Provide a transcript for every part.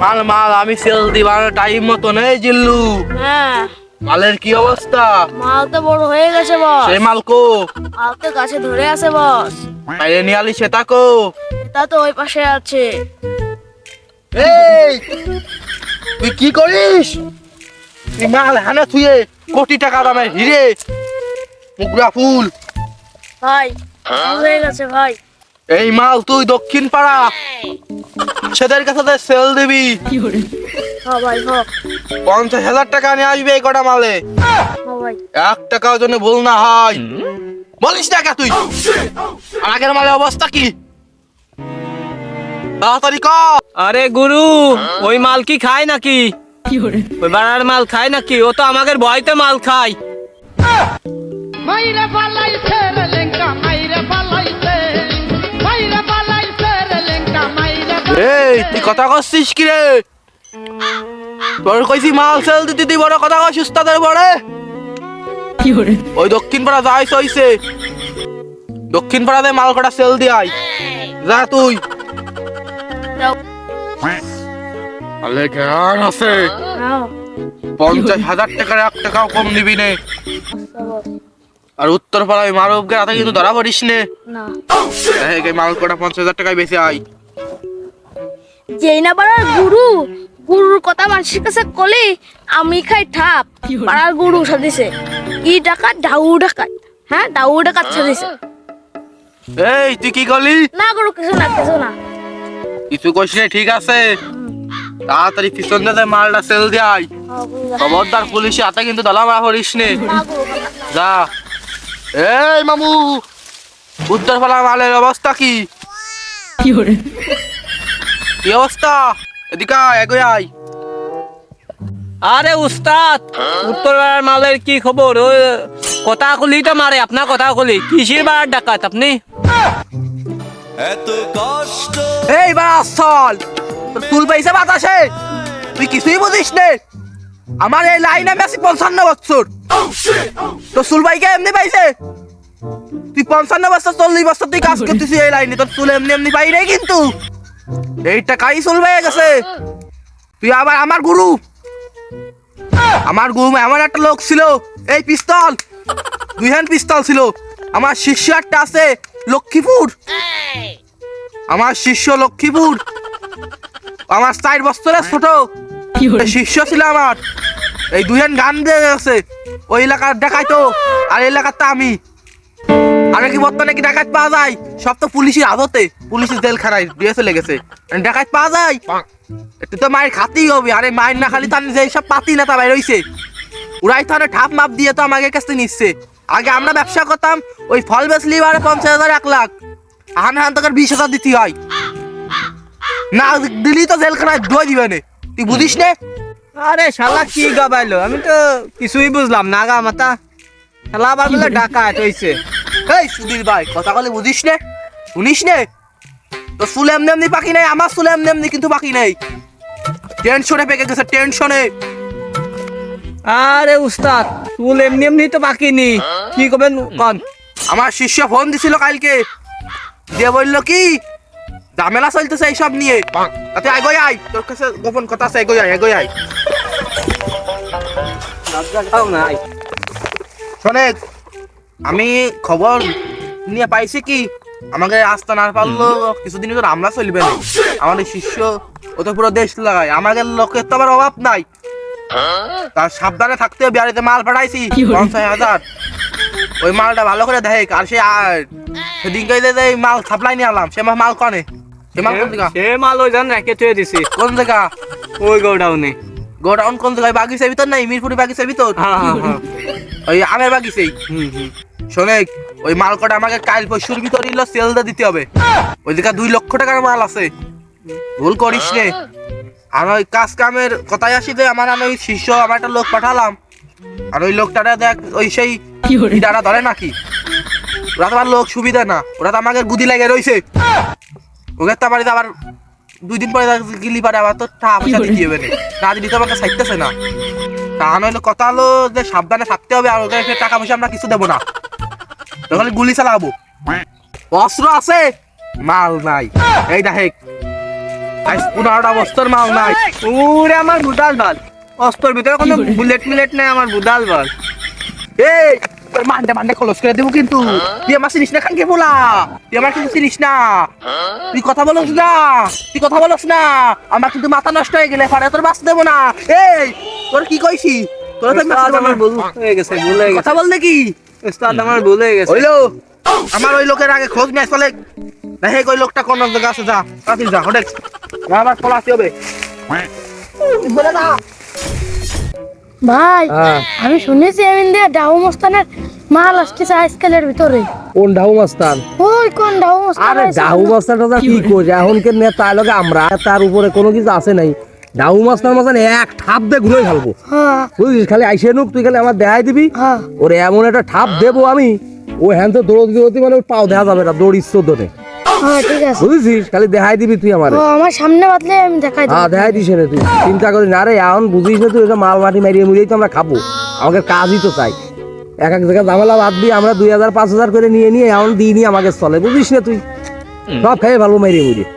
মাল মাল আমি সেল দিবার টাইম মতো নেই জিল্লু। হ্যাঁ। মালের কি অবস্থা? মাল তো বড় হয়ে গেছে বস। সেই মাল কো মাল তো গাছে ধরে আছে বস। বাইরে নিয়ে আলি সেটা কো তা তো ওই পাশে আছে। এই তুই কি করিস? তুই মাল হানে থুয়ে কোটি টাকা দামের হিরে। মুগরা ফুল। ভাই হয়ে গেছে ভাই। এই মাল তুই দক্ষিণ পাড়া। সেদের কাছে সেল দিবি। হ্যাঁ ভাই হ পঞ্চাশ হাজার টাকা নিয়ে আসবে এই কটা মালে। হ্যাঁ এক টাকাও জন্য ভুল না হয়। বলিস টাকা তুই? আগের মালের অবস্থা কি? তাড়াতাড়ি কর আরে গুরু ওই মাল কি খায় নাকি? ওই বাড়ার মাল খায় নাকি? ও তো আমাদের ভয়তে মাল খায়। মাইরা পালাইছে রে এই তুই কথা করছিস কি রে? তোর কইছি মাল সেল দিতে তুই বড় কথা কইছিস উস্তাদের বড়ে? ওই দক্ষিণ পাড়া যাই সইছে। দক্ষিণ পাড়াতে মাল কটা সেল দিয়াই। যা তুই। আলে জ্ঞান আছে? পঞ্চাশ হাজার টাকার এক টাকাও কম নিবি নে। আর উত্তর পাড়ায় মারবকে রাতে কিন্তু ধরা পড়িস নে। না। মাল কটা পঞ্চাশ হাজার টাকায় বেশি আই যেই না পাড়ার গুরু গুরুর কথা মানুষের কাছে কলি আমি খাই ঠাপ। পাড়ার গুরু সাদিছে ই ডাকাত ডাউ ডাকাত। হ্যাঁ ডাউ ডাকাত সাদিছে এই তুই কি করলি? না গুরু কিছু না কিছু না। কিছু কইস ঠিক আছে? তাড়াতাড়ি পিছন দিয়ে মালটা সেল না। খবরদার পুলিশে হাতে কিন্তু দলা মারা করিস নে। যা। এই মামু উত্তর মালের অবস্থা কি? কি অবস্থা? এদিকে এগোয় আয়। আরে উস্তাদ মালের কি খবর? ওই কথা কলি তো মারে আপনার কথা কলি। কিসির বাড়ার ডাকাত আপনি? এই বাস চল তোর চুল পাইছে বাতাসে। তুই কিছুই বুঝিস নে। আমার এই লাইনে আছি পঞ্চান্ন বছর। তোর চুল পাইকে এমনি পাইছে? তুই পঞ্চান্ন বছর চল্লিশ বছর তুই কাজ করতেছিস এই লাইনে তোর চুল এমনি এমনি পাই রে কিন্তু। এই টাকাই চুল পেয়ে গেছে? তুই আবার আমার গুরু? আমার গুরু এমন একটা লোক ছিল এই পিস্তল দুই হ্যান্ড পিস্তল ছিল। আমার শিষ্য একটা আছে লক্ষ্মীপুর। আমার শিষ্য লক্ষ্মীপুর। আমার চার বছরের ছোট। শিষ্য ছিল আমার। এই দুহেন গান দিয়ে গেছে। ওই এলাকার দেখাইতো আর এই এলাকার তো আমি। আগে কি বর্তমানে কি ডাকাত পাওয়া যায়? সব তো পুলিশের আদতে। পুলিশের জেলখানায় দিয়ে চলে গেছে। ডাকাত পাওয়া যায়? একটু তো মায়ের খাতেই হবে। আরে মায়ের না খালি তার যে সব পাতি নেতা বাইর হইছে। তো আরে ঠাপ মাপ দিয়ে তো আমাকে কাছ নিচ্ছে। আগে আমরা ব্যবসা করতাম, ওই ফল বেচলি বারে পঞ্চাশ হাজার, এক লাখ। হান হান তোকে বিশ হাজার দিতে হয়। না দিলি তো জেলখানায় ধুয়ে দিবে নে। তুই বুঝিস নে? আরে শালা কি গাবাইলো? আমি তো কিছুই বুঝলাম না, গা মাতা শালা আবার বলে ডাকাত হইছে। এই সুধীর ভাই কথা বলে বুঝিস নে। শুনিস নে? তো চুলে এমনি এমনি পাখি নেই আমার চুলে এমনি এমনি কিন্তু পাখি নেই। টেনশনে পেকে গেছে টেনশনে আরে উস্তাদ চুল এমনি এমনি তো বাকি নি কি করবেন কন? আমার শিষ্য ফোন দিছিল কালকে। দিয়ে বলল কি ঝামেলা চলতেছে এইসব নিয়ে। তাতে এগোয় আয় তোর কাছে গোপন কথা আছে এগোয় আয় এগোয় আয়। শোনে আমি খবর নিয়ে পাইছি কি আমাকে রাস্তা না পারল কিছুদিন তো আমরা চলবে না। আমাদের শিষ্য ও তো পুরো দেশ লাগায় আমাদের লোকের তো আবার অভাব নাই। তার সাবধানে থাকতে বাড়িতে মাল পাঠাইছি পঞ্চাশ হাজার। ওই মালটা ভালো করে দেখ আর সে আর সেদিনকে যে মাল সাপ্লাই নিয়ে আলাম সে মাল কনে? সে মাল কোন জায়গা? সে মাল ওই জন রেখে থুয়ে দিছি। কোন জায়গা? ওই গোডাউনে। গোডাউন কোন জায়গায়? বাগিচার ভিতর নাই মিরপুরি বাগিচার ভিতর? হ্যাঁ হ্যাঁ হ্যাঁ ওই আমের বাগিচাই হুম হুম। শোনে ওই মাল কটা আমাকে কাল পরশুর ভিতরে ইলো সেল দিয়ে দিতে হবে। ওই দিকে দুই লক্ষ টাকার মাল আছে। ভুল করিস নে। আর ওই কাজ কামের কথাই আসি যে আমার আমি ওই শিষ্য আমার একটা লোক পাঠালাম। আর ওই লোকটাটা দেখ ওই সেই ইটারা ধরে নাকি? ওরা তো আমার লোক সুবিধা না ওরা তো আমাকে গুদি লাগে রইছে। ওকে তো বাড়িতে আবার দুই দিন পরে গিলি পারে আবার তো টাকা পয়সা দিতে হবে না তো আমাকে সাইতেছে না। তা নইলে কথা হলো যে সাবধানে থাকতে হবে আর ওকে টাকা পয়সা আমরা কিছু দেবো না। তাহলে গুলি চালাবো। অস্ত্র আছে মাল নাই। এই দেখ আজ পনেরোটা বস্তার মাল নাই। ওরে আমার বুদাল বাল। অস্তর ভিতরে কোনো বুলেট মিলেট নাই আমার বুদাল বাল। এই মান্ডে মান্ডে খলস করে দেবো কিন্তু। তুই আমার চিনিস না খানকে বলা। তুই আমার কিন্তু চিনিস না তুই কথা বলস না। তুই কথা বলস না। আমার কিন্তু মাথা নষ্ট হয়ে গেলে পরে তোর বাঁচতে দেবো না। এই তোর কি কইছি তোর তো। আমার ভুল হয়ে গেছে ভুল হয়ে গেছে। কথা বল নাকি? উস্তাদ আমার ভুল হয়ে গেছে। হইল আমার ওই লোকের আগে খোঁজ নিয়ে চলে না হে ওই লোকটা কোন জায়গা আছে যা তাড়াতাড়ি যা আমার খোলাতে হবে। বলে না ভাই আমি শুনেছি আমি দিয়ে ডাউ মস্তানের মাল আসতেছে আইসকালের ভিতরে। কোন ডাহু মাস্তান? ওই কোন ডাউ মস্তান আরে আইছে? ডাহু মাস্তান টাস্তান কি করছে এখনকে নেতা লগে আমরা তার উপরে কোনো কিছু আছে নাই। ডাহু মাস্তান মাস্তান এক ঠাপ ঘুরে ফেলব। হ্যাঁ। বুঝছিস খালি আইসে নুক তুই খালি আমার দেখাই দিবি। হ্যাঁ। ওরে এমন একটা ঠাপ দেবো আমি ও হ্যান তো দৌড় দিতে মানে পাও দেখা যাবে না দৌড় ইচ্ছো ধরে হ্যাঁ ঠিক আছে। বুঝছিস? খালি দেখাই দিবি তুই আমার। আমার সামনে বাতলে আমি দেখাই হ্যাঁ দেখাই দিস রে তুই। চিন্তা করি না রে এখন বুঝিস না তুই এটা মাল মাটি মারিয়ে মুড়িয়েই তো আমরা খাব। আমাকে কাজই তো চাই। এক এক জায়গায় ঝামেলা বাদ দিয়ে আমরা দুই হাজার পাঁচ হাজার করে নিয়ে নিয়ে এখন দিই নি আমাকে চলে। বুঝিস না তুই? সব খাই ভালো মারিয়ে মুড়িয়ে।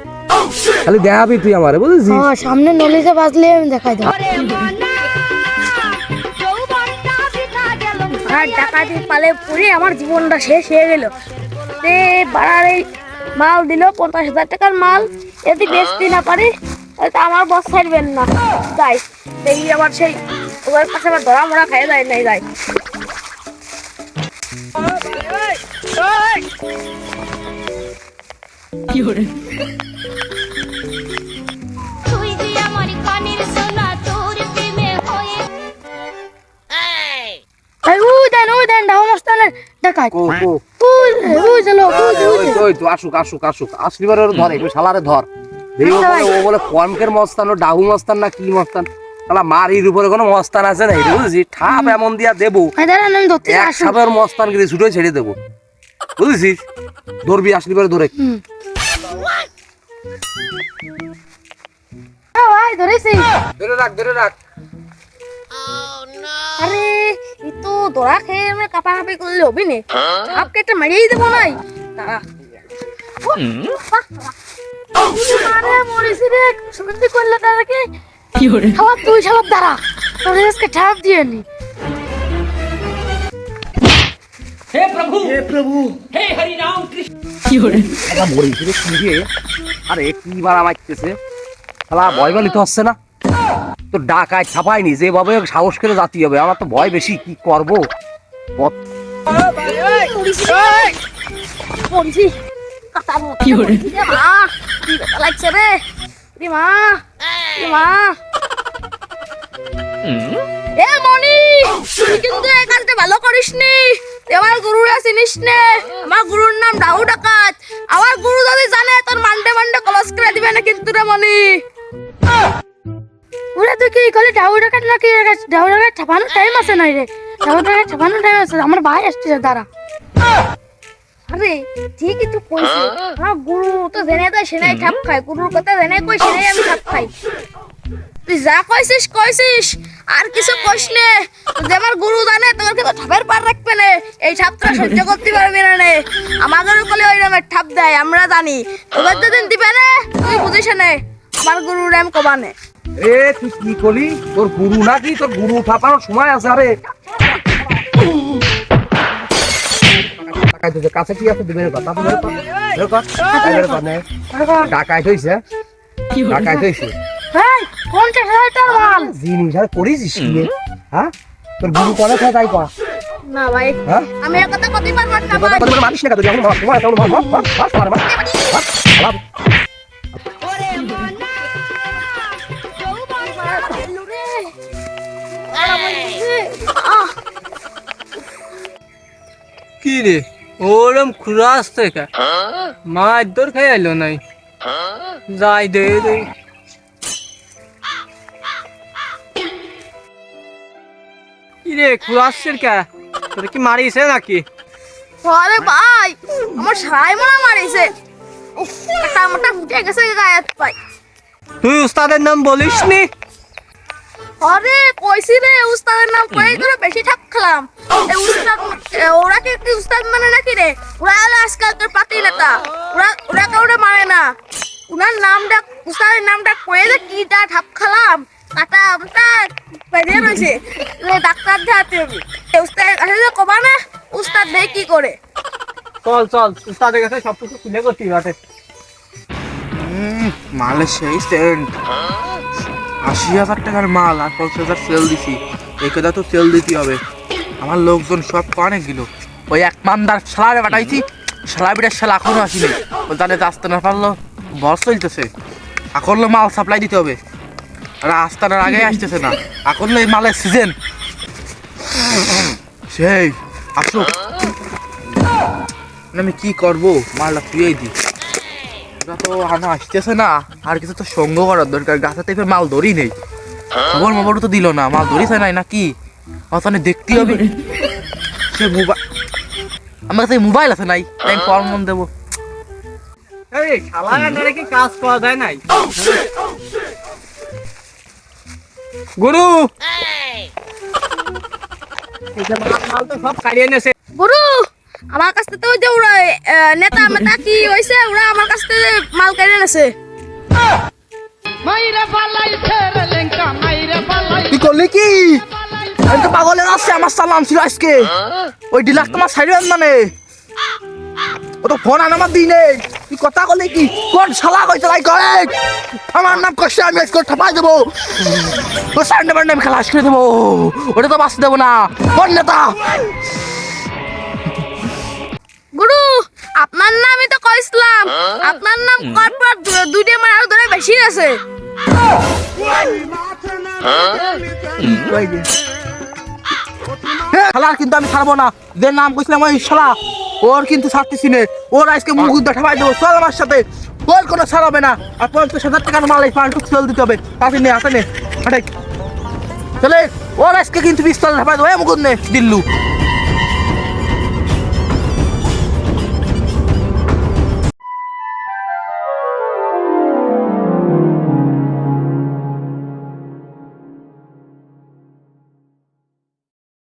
খালি দেখাবি তুই আমারে বুঝেছিস? হ্যাঁ সামনে নলিতে বাজলে আমি দেখাই দেবো। আর ডাকাতি পালে পরে আমার জীবনটা শেষ হয়ে গেল। তে বাড়ার এই মাল দিল পঞ্চাশ হাজার টাকার মাল। যদি বেচতে না পারি তাহলে আমার বস ছাড়বেন না। যাই দেখি আবার সেই ওদের কাছে আবার ধরা মরা খাই যায় নাই যায় তুই কো কো উই উই চলো ওই তো, আসুক আসুক আসুক। আসলি বারে ওর ধর একটু শালারে ধর। ও বলে কনকের মস্তান ও ডাহু মস্তান না কি মস্তান? শালা মারির উপরে কোনো মস্তান আছে না এটা বুঝেছিস? ঠাপ এমন দিয়া দেবো। এক সাপের মস্তান গিয়ে ছুটে ছেড়ে দেবো। বুঝেছিস? ধরবি আসলি পরে ধরে। হ্যাঁ ধরেছি। ধরে রাখ ধরে রাখ। আরে এই তো দোড়া খেয়ে আমি কাপাকাপি করলে হবি নে। সাপ কেটে মারিয়েই দেবো নাই। দাঁড়া। আরে মরিস রে। সুগন্ধি করলে কি করে খাবার তুই দাঁড়া। তোর আজকে ঠাপ দিয়ে নি। এটা মরি ফিরে শুয়ে আরে কি মারা মারতেছে শালা ভয় বলিতে হচ্ছে না? তো ডাকায় ছাপায়নি যেভাবে সাহস করে জাতি হবে আমার তো ভয় বেশি কি করব? কত- মরিসি কাটার মতো কি করে মা কি ব্যথা লাগছে রে? রে মা রে মা। এ মনি তুই কিন্তু এই কাজটা ভালো আমার গুরুরা চিনিস নে। আমার গুরুর নাম ডাউ ডাকাত। আমার গুরু যদি জানে তোর মান্ডে মান্ডে কলস করে দিবে না কিন্তু রে মনি ওরে তুই কি নাকি? ছাপানোর টাইম আছে নাই রে। ছাপানোর টাইম আছে আমার ভাই আসছে দাঁড়া। আরে ঠিকই তো কইছি। আমার গুরু তো জেনে তাই সেনাই ঠাপ খায় গুরুর কথা জেনে কই সেনাই আমি ঠাপ খাই। তুই যা কইছিস কইছিস আর কিছু কইস নে। যে আমার গুরু জানে তোর কিন্তু ঠাপের পার রাখবে না। এই ঠাপটা সহ্য করতে পারবি না নে। আমাদের কলে ওই রকমের ঠাপ দেয় আমরা জানি। তোদের যেদিন দিবে না তুই বুঝিস না। আমার গুরুর এম কবানে এ তুই কি করলি তোর গুরু নাকি তোর গুরু ঠাপানোর সময় আছে আরে কাছে কি আছে দিবেন কথা বের বের বের কর নে টাকায় হইছে টাকায় হইছে হেই কোনটা হেটার মাল জিনিস আর করিস কি হ্যাঁ তোর গুরু খায় তাই কর না ভাই হ্যাঁ আমি কথা কতি পারব না কথা ভাই বলে মারিস না তুই এখন মার তোমার এখন মার মার মার মার মার মার কি রে? ওরম খুরা আসছে কা মাছ দর খাই আইলো নাই। যাই দে দে। কি রে খুরা আসছে কা তোর কি মারিছে নাকি? আরে ভাই আমার সারাই মনে মারিছে। মোটা ফুটে গেছে গায়ে পাই তুই উস্তাদের নাম বলিস নি আরে কইছি রে উস্তাদের নাম কই করে বেশি ঠাপ খেলাম। উস্তাদ ওরা কি কি উস্তাদ মানে নাকি রে? ওরা হলো আজকালকার পাতি নেতা। ওরা ওরা কাউরে মানে না। উনার নামটা উস্তাদের নামটা কয়ে যে কিটা ঠাপ খেলাম কাটা আমটা বেরিয়ে রয়েছে। ডাক্তার দেখাতে হবে। এ, উস্তাদের কাছে যে কবা না উস্তাদ দেখ কি করে। চল চল উস্তাদের কাছে সব কিছু খুলে করতে বাটে মালের সেই সেন্ট। আশি হাজার টাকার মাল আর পঞ্চাশ হাজার সেল দিছি। এই কথা তো সেল দিতে হবে। আমার লোকজন সব অনেক গেল। ওই এক মানদার সালারে পাঠাইছি। সালা বিটার সালা এখনও আসিনি। ও তাদের আসতে না পারল বস চলতেছে। এখন মাল সাপ্লাই দিতে হবে। আর আস্তানার আগে আসতেছে না। এখন এই মালের সিজন সেই, আসুক। আমি কি করব? মালটা তুইই দি ওরা তো আনা আসতেছে না। আর কিছু তো সঙ্গ করার দরকার। গাছে থেকে মাল ধরি নেই। খবর মবর তো দিল না। মাল ধরিছে নাই নাকি ওখানে দেখতে হবে। সে মোবাইল আমার কাছে মোবাইল আছে নাই। তাই কল মন দেবো। এই শালা কি কাজ পাওয়া যায় নাই? গুরু! এই যে মাল মাল তো সব কাড়িয়ে নেছে গুরু! আমার কাছ থেকে ওই যে ওরা এ, নেতা মেতা কি হয়েছে ওরা আমার কাছ থেকে মাল কেড়ে নেছে। কি করলি কি? আমি তো পাগলের আসছে আমার সালাম ছিল আজকে। ওই ডিলার তোমার সাইড মানে ও তো ফোন আন আমার দিনে। তুই কথা করলি কি? কোন শালা কইতে লাই করে আমার নাম কষ্ট আমি আজকে ঠাপাই দেবো। ও নাম্বার নাম খালাস করে দেবো। ওটা তো বাঁচতে দেবো না। কোন নেতা? গুরু আপনার নামই তো কইছিলাম। আপনার নাম কর দুইটা আরও ধরে বেশি আছে। শালা কিন্তু আমি ছাড়বো না। যে নাম কইছিলাম ওই শালা ওর কিন্তু ছাড়তেছি নে। ওর আজকে মুখ দেখা পাই দেবো চল আমার সাথে। ওর কোনো ছাড়াবে না। আর পঞ্চাশ হাজার টাকার মাল এই পাল্টুক সেল দিতে হবে। তাতে নে আসে নে। হাঁটাই চলে ওর আজকে কিন্তু পিস্তল ঢাপাই দেবো। এ মুকুদ নে দিল্লু।